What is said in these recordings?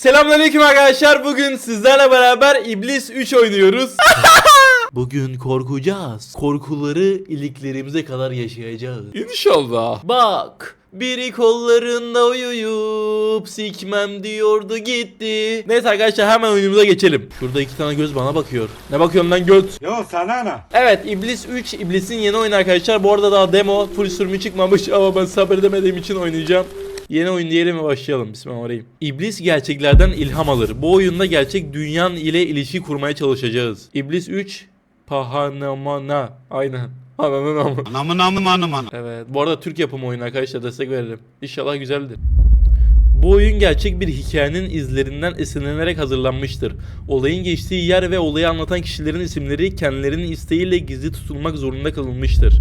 Selamünaleyküm arkadaşlar. Bugün sizlerle beraber İblis 3 oynuyoruz. Bugün korkacağız. Korkuları iliklerimize kadar yaşayacağız. İnşallah. Bak. Biri kollarında uyuyup sikmem diyordu gitti. Neyse arkadaşlar hemen oyunumuza geçelim. Şurada iki tane göz bana bakıyor. Ne bakıyorsun lan göt? Yo sana ne? Evet İblis 3 İblis'in yeni oyunu arkadaşlar. Bu arada daha demo full sürümü çıkmamış ama ben sabredemediğim için oynayacağım. Yeni oyun diyelim ve başlayalım. Bismillahirrahmanirrahim. İblis gerçeklerden ilham alır. Bu oyunda gerçek dünyan ile ilişki kurmaya çalışacağız. İblis 3 Pahanamana. Aynen. Ananın amı. Anamın amım. Evet. Bu arada Türk yapımı oyunu arkadaşlar destek veririm. İnşallah güzeldir. Bu oyun gerçek bir hikayenin izlerinden esinlenerek hazırlanmıştır. Olayın geçtiği yer ve olayı anlatan kişilerin isimleri kendilerinin isteğiyle gizli tutulmak zorunda kılınmıştır.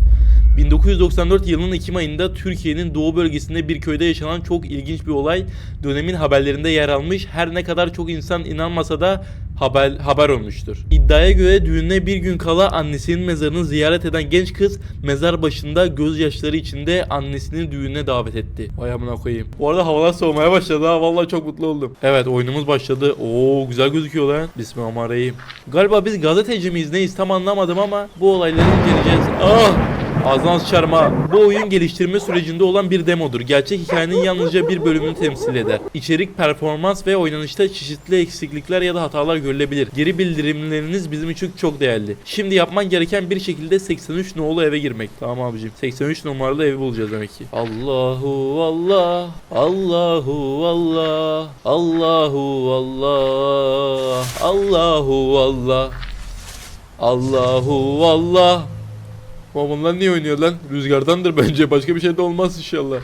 1994 yılının Ekim ayında Türkiye'nin doğu bölgesinde bir köyde yaşanan çok ilginç bir olay dönemin haberlerinde yer almış. Her ne kadar çok insan inanmasa da haber, haber olmuştur. İddiaya göre düğününe bir gün kala annesinin mezarını ziyaret eden genç kız mezar başında gözyaşları içinde annesini düğüne davet etti. Vay amına koyayım. Bu arada havalar soğumaya başladı ha vallahi çok mutlu oldum. Evet oyunumuz başladı. Oo güzel gözüküyor lan. Bismillahirrahmanirrahim. Galiba biz gazeteci miyiz neyiz tam anlamadım ama bu olayları inceleyeceğiz. Ah! Ağzına sıçarım ha. Bu oyun geliştirme sürecinde olan bir demodur. Gerçek hikayenin yalnızca bir bölümünü temsil eder. İçerik, performans ve oynanışta çeşitli eksiklikler ya da hatalar görülebilir. Geri bildirimleriniz bizim için çok değerli. Şimdi yapman gereken bir şekilde 83 nolu eve girmek. Tamam abicim. 83 numaralı evi bulacağız demek ki. Allahu Allah. Allahu Allah. Allahu Allah. Allahu Allah. Allahu Allah. Ama bunlar niye oynuyor lan? Rüzgardandır bence. Başka bir şey de olmaz inşallah.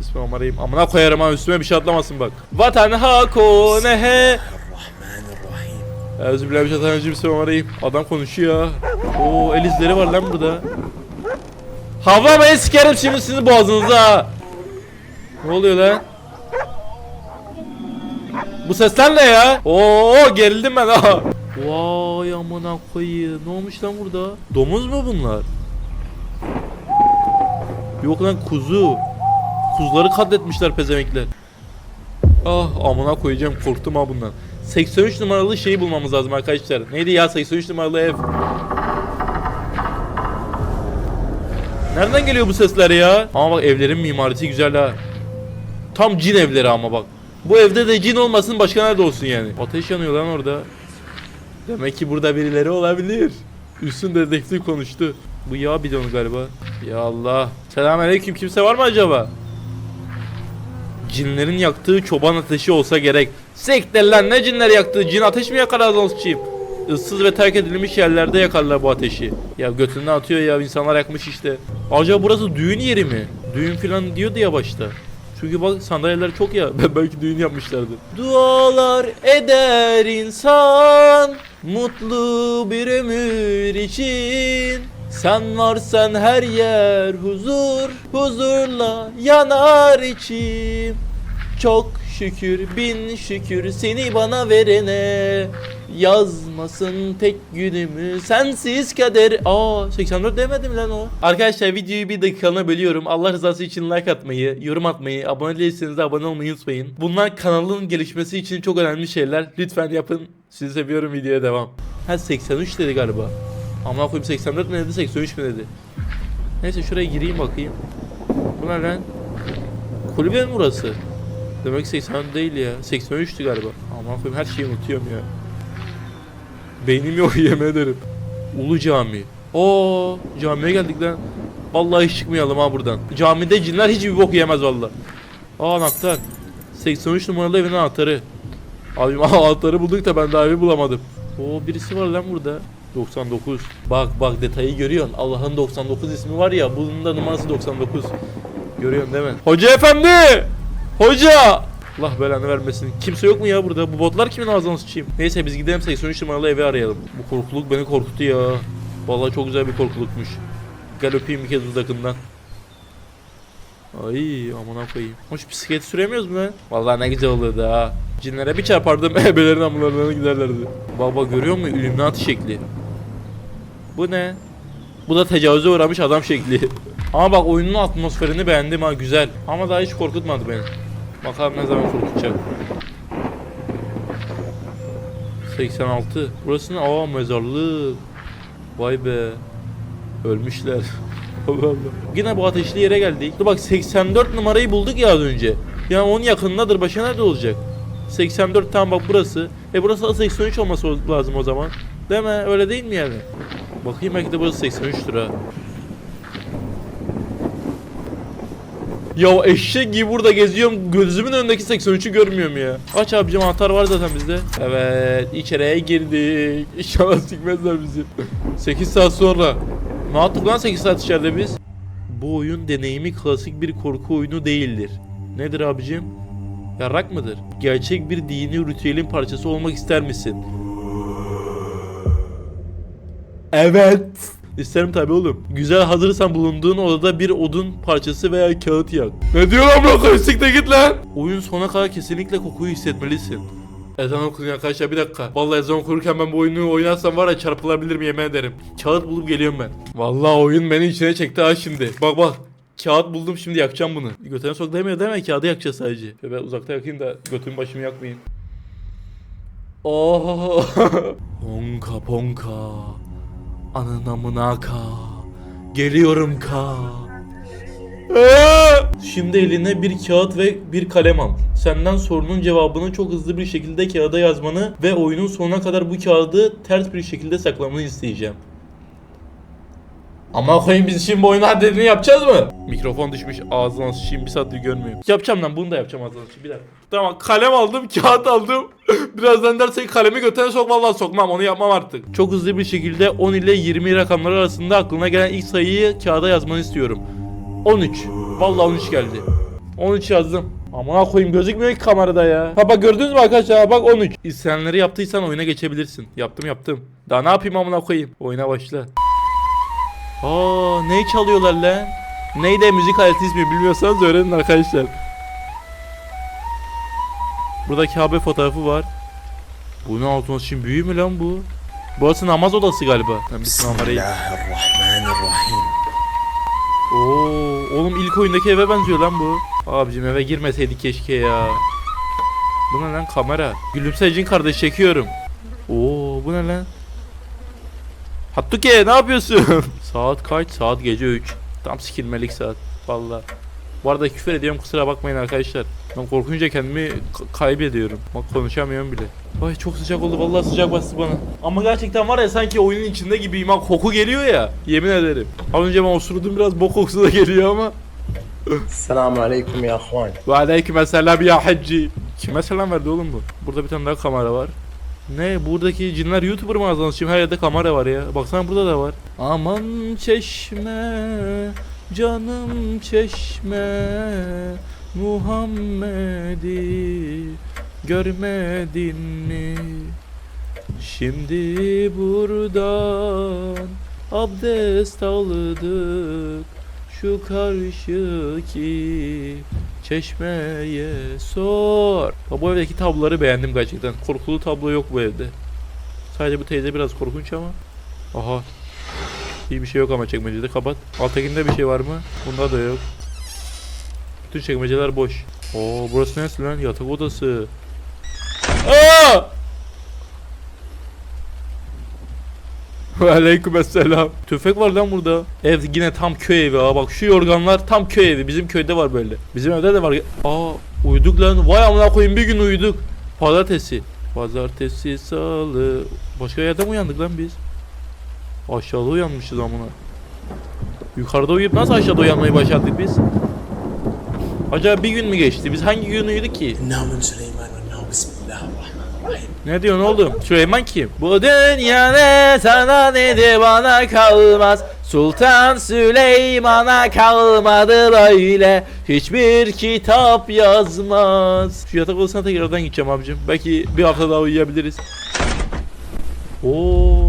Bismillahirrahmanirrahim. Amına koyarım ha üstüme bir şey atlamasın bak. Vatan hako nehe. Euzubillahimineşşeytanirracim. Bismillahirrahmanirrahim. Adam konuşuyor. Oo el izleri var lan burada. Havlamayın sikerim şimdi sizin boğazınıza. Ne oluyor lan? Bu sesler ne ya? Oo gerildim ben ha. Vay amına koyayım. Ne olmuş lan burada? Domuz mu bunlar? Yok lan kuzu. Kuzuları katletmişler pezemekler. Ah amına koyacağım korktum ha bundan. 83 numaralı şeyi bulmamız lazım arkadaşlar. Neydi ya 83 numaralı ev? Nereden geliyor bu sesler ya? Ama bak evlerin mimarisi güzel ha. Tam cin evleri ama bak. Bu evde de cin olmasın başka nerede olsun yani. Ateş yanıyor lan orada. Demek ki burada birileri olabilir. Üstün dedektif konuştu. Bu yağ bidonu galiba. Ya Allah. Selamünaleyküm. Kimse var mı acaba? Cinlerin yaktığı çoban ateşi olsa gerek. Siktir lan ne cinler yaktı? Cin ateş mi yakar ağzına sıçayım? Issız ve terk edilmiş yerlerde yakarlar bu ateşi. Ya götünden atıyor ya insanlar yakmış işte. Acaba burası düğün yeri mi? Düğün falan diyordu ya başta. Çünkü bak sandalyeler çok ya. Belki düğün yapmışlardı. Dualar eder insan mutlu bir ömür için. Sen varsan her yer huzur, huzurla yanar içim. Çok şükür bin şükür seni bana verene. Yazmasın tek günümü sensiz kader. Aa 84 demedim lan o. Arkadaşlar videoyu bir dakikalığına bölüyorum. Allah rızası için like atmayı, yorum atmayı, abone değilseniz de abone olmayı unutmayın. Bunlar kanalın gelişmesi için çok önemli şeyler. Lütfen yapın. Sizi seviyorum. Videoya devam. Ha 83 dedi galiba Ama koyayım 84 mi dedi 83 mi dedi Neyse şuraya gireyim bakayım Bu ne lan Kulübe mi burası? Demek 80 değil ya. 83'tü galiba. Aman koyayım her şeyi unutuyorum ya. Beynim yok yemin ederim. Ulu Cami. Oo camiye geldik lan. Vallahi hiç çıkmayalım ha buradan. Camide cinler hiçbir bok yemez vallahi. Aa anahtar. 83 numaralı evin anahtarı. Abim anahtarı bulduk da ben daha evi bulamadım. Oo birisi var lan burada. 99. Bak bak detayı görüyorsun. Allah'ın 99 ismi var ya bunun da numarası 99. Görüyorsun değil mi? Hoca efendi! Hoca! Allah belanı vermesin. Kimse yok mu ya burada? Bu botlar kimin ağzına sıçayım? Neyse biz gidelim 83 numaralı evi arayalım. Bu korkuluk beni korkuttu ya. Vallahi çok güzel bir korkulukmuş. Gel öpeyim bir kez dudakından. Ay amına koyayım. Hoş bisiklet süremiyoruz mu lan? Vallahi ne güzel olurdu ha. Cinlere bir çarpardım ebelerin amlarına giderlerdi. Baba görüyor musun? Illuminati şekli. Bu ne? Bu da tecavüze uğramış adam şekli. Ama bak oyunun atmosferini beğendim ha güzel. Ama daha hiç korkutmadı beni. Bakalım ne zaman korkutacak. 86. Burası ne? Aa mezarlık. Vay be. Ölmüşler. Yine bu ateşli yere geldik. Dur bak 84 numarayı bulduk ya az önce. Yani onun yakınındadır. Başa nerede olacak? 84 tam bak burası. E burası da 83 olması lazım o zaman. Değil mi? Öyle değil mi yani? Bakayım belki de burası 83'tür ha. Ya eşek gibi burada geziyorum. Gözümün önündeki 83'ü görmüyorum ya. Aç abicim anahtar var zaten bizde. Evet içeriye girdik. İnşallah sikmezler bizi. 8 saat sonra. Ne yaptık lan 8 saat içeride biz? Bu oyun deneyimi klasik bir korku oyunu değildir. Nedir abicim? Yarrak mıdır? Gerçek bir dini ritüelin parçası olmak ister misin? Evet. İsterim tabi oğlum. Güzel hazırsan bulunduğun odada bir odun parçası veya kağıt yak. Ne diyor lan bu koysik git lan. Oyun sona kadar kesinlikle kokuyu hissetmelisin. Ezan okunuyor arkadaşlar bir dakika. Vallahi ezan okurken ben bu oyunu oynarsam var ya çarpılabilirim yemin ederim. Kağıt bulup geliyorum ben. Vallahi oyun beni içine çekti ha şimdi. Bak bak. Kağıt buldum şimdi yakacağım bunu. Götüne sok demiyor değil mi? Kağıdı yakacağız sadece. Şöyle ben uzakta yakayım da götümü başımı yakmayayım. Oh. ponka ponka. Anın amına ka. Geliyorum ka. Şimdi eline bir kağıt ve bir kalem al. Senden sorunun cevabını çok hızlı bir şekilde kağıda yazmanı ve oyunun sonuna kadar bu kağıdı ters bir şekilde saklamanı isteyeceğim. Ama koyayım biz şimdi bu oyunu her dediğini yapacağız mı? Mikrofon düşmüş ağzına sıçayım bir saattir görmüyorum. Yapacağım lan bunu da yapacağım ağzına bir dakika. Tamam kalem aldım kağıt aldım. Birazdan dersen kalemi götüne sok vallahi sokmam onu yapmam artık. Çok hızlı bir şekilde 10 ile 20 rakamları arasında aklına gelen ilk sayıyı kağıda yazmanı istiyorum. 13. Vallahi 13 geldi. 13 yazdım. Amına koyayım gözükmüyor ki kamerada ya. Ha bak gördünüz mü arkadaşlar bak 13. İsteyenleri yaptıysan oyuna geçebilirsin. Yaptım yaptım. Daha ne yapayım amına koyayım. Oyuna başla. Aa neyi çalıyorlar lan? Neydi müzik aleti ismi bilmiyorsanız öğrenin arkadaşlar. Burada Kabe fotoğrafı var. Bu ne altın için büyü mü lan bu? Burası namaz odası galiba. Bismillahirrahmanirrahim. Oo, oğlum ilk oyundaki eve benziyor lan bu. Abicim eve girmeseydik keşke ya. Bu ne lan kamera? Gülümseyicin kardeş çekiyorum. Oo, bu ne lan? Hattuke ne yapıyorsun? saat kaç? Saat gece 3. Tam sikilmelik saat. Vallahi. Bu arada küfür ediyorum kusura bakmayın arkadaşlar. Ben korkunca kendimi kaybediyorum. Bak konuşamıyorum bile. Ay çok sıcak oldu vallahi sıcak bastı bana. Ama gerçekten var ya sanki oyunun içinde gibiyim. Ha koku geliyor ya. Yemin ederim. Az önce ben osurdum biraz bok kokusu da geliyor ama. Selamun aleyküm ya huan. Ve aleyküm selam ya hacci. Kime selam verdi oğlum bu? Burada bir tane daha kamera var. Ne buradaki cinler YouTuber mı azalmış? Şimdi her yerde kamera var ya. Baksana burada da var. Aman çeşme canım çeşme, Muhammed'i görmedin mi? Şimdi buradan abdest aldık şu karşıki çeşmeye sor. Ha, bu evdeki tabloları beğendim gerçekten. Korkulu tablo yok bu evde. Sadece bu teyze biraz korkunç ama. Aha. İyi bir şey yok ama çekmecede kapat. Alttakinde bir şey var mı? Bunda da yok. Bütün çekmeceler boş. Oo burası neresi lan? Yatak odası. Aa! Aleykümselam. Tüfek var lan burada. Ev yine tam köy evi ha bak şu yorganlar tam köy evi. Bizim köyde var böyle. Bizim evde de var. Aa uyuduk lan. Vay amına koyayım bir gün uyuduk. Pazartesi. Pazartesi, salı. Başka yerde mi uyandık lan biz? Aşağıda uyanmışız amına. Yukarıda uyuyup nasıl aşağıda uyanmayı başardık biz? Acaba bir gün mü geçti? Biz hangi gün uyuduk ki? Ne diyorsun oğlum? Süleyman kim? Bu dünyada sana dedi bana kalmaz. Sultan Süleyman'a kalmadı böyle. Hiçbir kitap yazmaz. Şu yatak odasına tekrardan gideceğim abicim. Belki bir hafta daha uyuyabiliriz. Oo.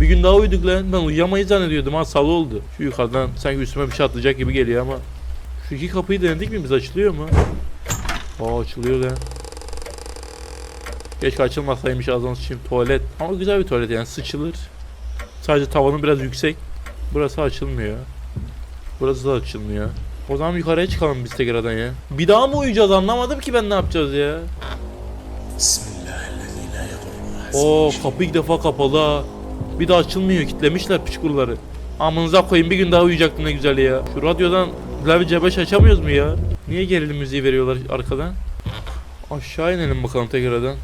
Bir gün daha uyuduk lan. Ben uyuyamayı zannediyordum ha sal oldu. Şu yukarıdan sanki üstüme bir şey atlayacak gibi geliyor ama. Şu iki kapıyı denedik mi biz açılıyor mu? Aa açılıyor lan. Keşke açılmasaymış azından şimdi tuvalet. Ama güzel bir tuvalet yani sıçılır. Sadece tavanı biraz yüksek. Burası açılmıyor. Burası da açılmıyor. O zaman yukarıya çıkalım biz tekrardan ya. Bir daha mı uyuyacağız anlamadım ki ben ne yapacağız ya. Bismillahirrahmanirrahim. Oo kapı ilk defa kapalı ha. Bir de açılmıyor kitlemişler piçkurları. Amınıza koyayım bir gün daha uyuyacaktım ne güzel ya. Şu radyodan Levi Cebeş açamıyoruz mu ya? Niye gerilim müziği veriyorlar arkadan? Aşağı inelim bakalım tekrardan.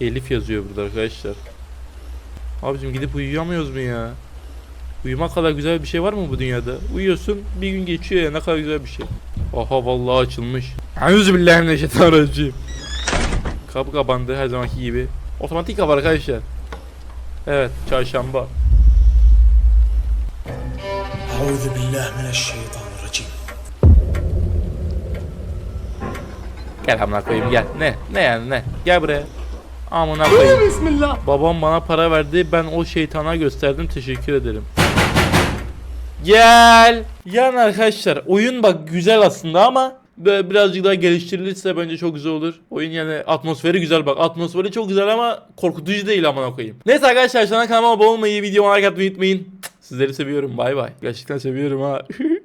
Elif yazıyor burada arkadaşlar. Abicim gidip uyuyamıyoruz mu ya? Uyumak kadar güzel bir şey var mı bu dünyada? Uyuyorsun bir gün geçiyor ya ne kadar güzel bir şey. Aha vallahi açılmış. Euzubillahimineşşeytanirracim. Kapı kapandı her zamanki gibi. Otomatik kapı arkadaşlar. Evet, çarşamba. Euzu billahi mineşşeytanirracim. Gel amına koyayım gel. Ne? Ne yani ne? Gel buraya. Amına koyayım. Bismillah. Babam bana para verdi. Ben o şeytana gösterdim. Teşekkür ederim. Gel. Yani arkadaşlar oyun bak güzel aslında ama birazcık daha geliştirilirse bence çok güzel olur. Oyun yani atmosferi güzel bak. Atmosferi çok güzel ama korkutucu değil amına koyayım. Neyse arkadaşlar sana kanalıma abone olmayı, videoma like atmayı unutmayın. Sizleri seviyorum. Bay bay. Gerçekten seviyorum ha.